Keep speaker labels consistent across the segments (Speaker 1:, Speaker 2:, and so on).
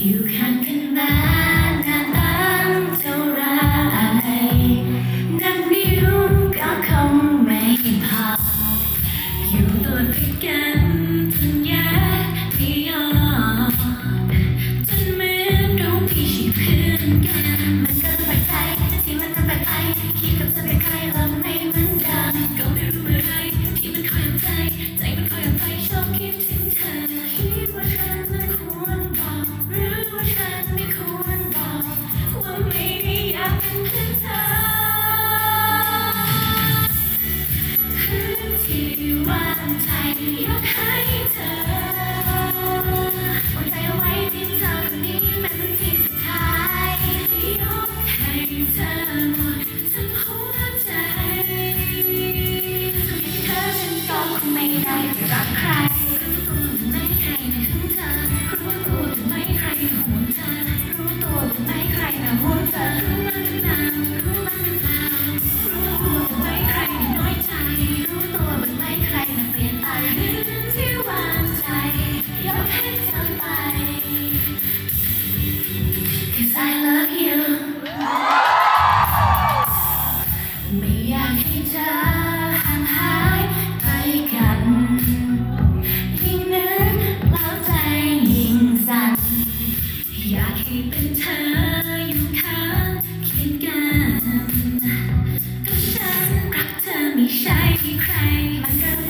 Speaker 1: You can. รักใครใช่ใครมันเริ่ม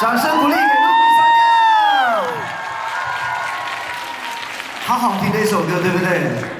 Speaker 2: 掌声鼓励给陆明三娘。好好听的一首歌，对不对？